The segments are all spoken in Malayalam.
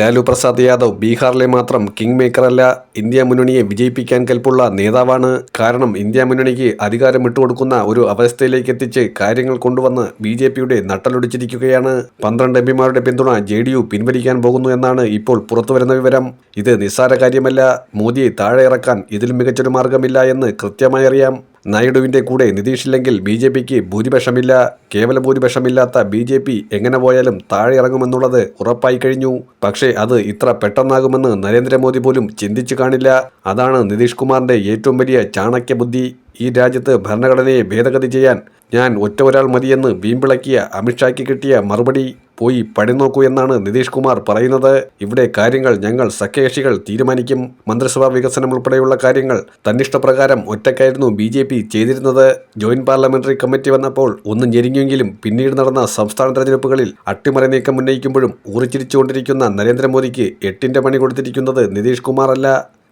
ലാലു പ്രസാദ് യാദവ് ബീഹാറിലെ മാത്രം കിങ് മേക്കറല്ല ഇന്ത്യ മുന്നണിയെ വിജയിപ്പിക്കാൻ കൽപ്പുള്ള നേതാവാണ്. കാരണം ഇന്ത്യ മുന്നണിക്ക് അധികാരം വിട്ടുകൊടുക്കുന്ന ഒരു അവസ്ഥയിലേക്ക് എത്തിച്ച് കാര്യങ്ങൾ കൊണ്ടുവന്ന് ബി ജെ പിയുടെ നട്ടലൊടിച്ചിരിക്കുകയാണ്. പന്ത്രണ്ട് എംപിമാരുടെ പിന്തുണ ജെ ഡി യു പിൻവലിക്കാൻ പോകുന്നു എന്നാണ് ഇപ്പോൾ പുറത്തുവരുന്ന വിവരം. ഇത് നിസ്സാര കാര്യമല്ല. മോദിയെ താഴെ ഇറക്കാൻ ഇതിൽ മികച്ചൊരു മാർഗമില്ല എന്ന് കൃത്യമായി അറിയാം. നായിഡുവിന്റെ കൂടെ നിതീഷില്ലെങ്കിൽ ബി ജെ പിക്ക് ഭൂരിപക്ഷമില്ല. കേവല ഭൂരിപക്ഷമില്ലാത്ത ബി ജെ പി എങ്ങനെ പോയാലും താഴെ ഇറങ്ങുമെന്നുള്ളത് ഉറപ്പായി കഴിഞ്ഞു. പക്ഷേ അത് ഇത്ര പെട്ടെന്നാകുമെന്ന് നരേന്ദ്രമോദി പോലും ചിന്തിച്ചു കാണില്ല. അതാണ് നിതീഷ് കുമാറിന്റെ ഏറ്റവും വലിയ ചാണക്യ ബുദ്ധി ഈ രാജ്യത്ത് ഭരണഘടനയെ ഭേദഗതി ചെയ്യാൻ ഞാൻ ഒറ്റ ഒരാൾ മതിയെന്ന് വീമ്പിളക്കിയ അമിത്ഷായ്ക്ക് കിട്ടിയ മറുപടി പോയി പണി നോക്കൂ എന്നാണ് നിതീഷ് കുമാർ പറയുന്നത്. ഇവിടെ കാര്യങ്ങൾ ഞങ്ങൾ സഖ്യകക്ഷികൾ തീരുമാനിക്കും. മന്ത്രിസഭാ വികസനം ഉൾപ്പെടെയുള്ള കാര്യങ്ങൾ തന്നിഷ്ടപ്രകാരം ഒറ്റക്കായിരുന്നു ബി ജെ പി ചെയ്തിരുന്നത്. ജോയിന്റ് പാർലമെന്ററി കമ്മിറ്റി വന്നപ്പോൾ ഒന്ന് ഞെരുങ്ങിയെങ്കിലും പിന്നീട് നടന്ന സംസ്ഥാന തെരഞ്ഞെടുപ്പുകളിൽ അട്ടിമറി നീക്കം ഉന്നയിക്കുമ്പോഴും ഊറിച്ചിരിച്ചുകൊണ്ടിരിക്കുന്ന നരേന്ദ്രമോദിക്ക് എട്ടിന്റെ പണി കൊടുത്തിരിക്കുന്നത് നിതീഷ് കുമാർ അല്ല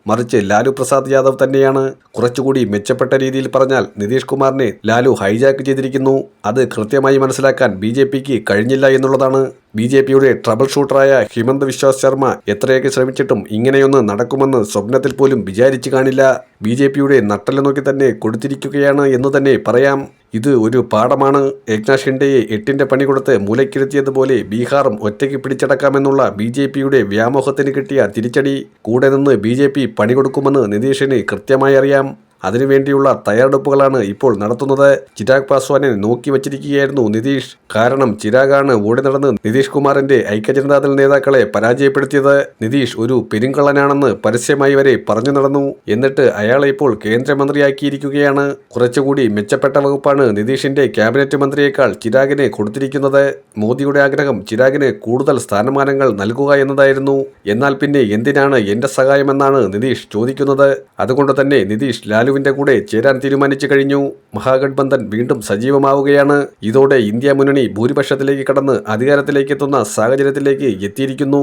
മറിച്ച് ലാലു പ്രസാദ് യാദവ് തന്നെയാണ് കുറച്ചുകൂടി മെച്ചപ്പെട്ട രീതിയിൽ പറഞ്ഞാൽ നിതീഷ് കുമാറിനെ ലാലു ഹൈജാക്ക് ചെയ്തിരിക്കുന്നു. അത് കൃത്യമായി മനസ്സിലാക്കാൻ ബി ജെ പിക്ക് കഴിഞ്ഞില്ല എന്നുള്ളതാണ്. ബി ജെ പിയുടെ ട്രബിൾ ഷൂട്ടറായ ഹിമന്ത് വിശ്വാസ് ശർമ്മ എത്രയൊക്കെ ശ്രമിച്ചിട്ടും ഇങ്ങനെയൊന്ന് നടക്കുമെന്ന് സ്വപ്നത്തിൽ പോലും വിചാരിച്ചു കാണില്ല. ബി ജെ പിയുടെ നട്ടൽ നോക്കി തന്നെ കൊടുത്തിരിക്കുകയാണ് എന്ന് തന്നെ പറയാം. ഇത് ഒരു പാഠമാണ്. ഏക്നാഥ് എട്ടിന്റെ പണി കൊടുത്ത് മൂലക്കിരുത്തിയതുപോലെ ബീഹാറും ഒറ്റയ്ക്ക് പിടിച്ചടക്കാമെന്നുള്ള ബി ജെ പിയുടെ വ്യാമോഹത്തിന് കിട്ടിയ തിരിച്ചടി. കൂടെ നിന്ന് ബി ജെ പി പണി കൊടുക്കുമെന്ന് നിതീഷിന് കൃത്യമായി അറിയാം. അതിനുവേണ്ടിയുള്ള തയ്യാറെടുപ്പുകളാണ് ഇപ്പോൾ നടത്തുന്നത്. ചിരാഗ് പാസ്വാനെ നോക്കി വച്ചിരിക്കുകയായിരുന്നു നിതീഷ്. കാരണം ചിരാഗാണ് ഓടി നടന്ന് നിതീഷ് കുമാറിന്റെ ഐക്യജനതാദൾ നേതാക്കളെ പരാജയപ്പെടുത്തിയത്. നിതീഷ് ഒരു പെരുങ്കള്ളനാണെന്ന് പരസ്യമായി വരെ പറഞ്ഞു നടന്നു. എന്നിട്ട് അയാളെ ഇപ്പോൾ കേന്ദ്രമന്ത്രിയാക്കിയിരിക്കുകയാണ്. കുറച്ചുകൂടി മെച്ചപ്പെട്ട വകുപ്പാണ് നിതീഷിന്റെ ക്യാബിനറ്റ് മന്ത്രിയേക്കാൾ ചിരാഗിനെ കൊടുത്തിരിക്കുന്നത്. മോദിയുടെ ആഗ്രഹം ചിരാഗിന് കൂടുതൽ സ്ഥാനമാനങ്ങൾ നൽകുക എന്നതായിരുന്നു. എന്നാൽ പിന്നെ എന്തിനാണ് എന്റെ സഹായമെന്നാണ് നിതീഷ് ചോദിക്കുന്നത്. അതുകൊണ്ട് തന്നെ നിതീഷ് ലാലുവിന്റെ കൂടെ ചേരാൻ തീരുമാനിച്ചു കഴിഞ്ഞു. മഹാഗഡ്ബന്ധൻ വീണ്ടും സജീവമാവുകയാണ്. ഇതോടെ ഇന്ത്യ മുന്നണി ഭൂരിപക്ഷത്തിലേക്ക് കടന്ന് അധികാരത്തിലേക്ക് എത്തുന്ന സാഹചര്യത്തിലേക്ക് എത്തിയിരിക്കുന്നു.